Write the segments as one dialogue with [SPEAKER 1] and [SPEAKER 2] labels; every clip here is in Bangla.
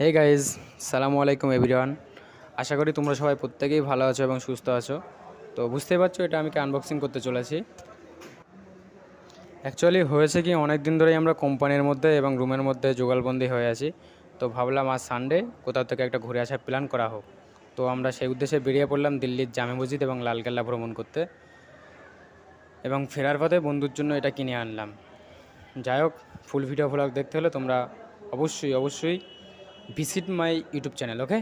[SPEAKER 1] হে গাইজ সালামু আলাইকুম এভরিওয়ান আশা করি তোমরা সবাই প্রত্যেকেই ভালো আছো এবং সুস্থ আছো। তো বুঝতেই পারছ, এটা আমি আনবক্সিং করতে চলেছি। অ্যাকচুয়ালি হয়েছে কি অনেক দিন ধরেই আমরা কোম্পানির মধ্যে এবং রুমের মধ্যে যোগালবন্দি হয়ে আছি। তো ভাবলাম আজ সানডে কোথাও থেকে একটা ঘুরে আসার প্ল্যান করা হোক। তো আমরা সেই উদ্দেশ্যে বেরিয়ে পড়লাম দিল্লির জামে মসজিদ এবং লালকেল্লা ভ্রমণ করতে। এবং ফেরার পথে বন্ধুর জন্য এটা কিনে আনলাম। যাই হোক ফুল ভিডিও ভ্লগ দেখতে হলে তোমরা অবশ্যই অবশ্যই visit my YouTube channel okay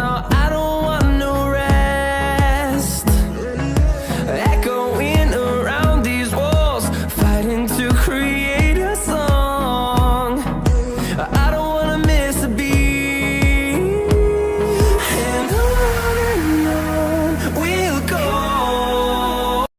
[SPEAKER 1] no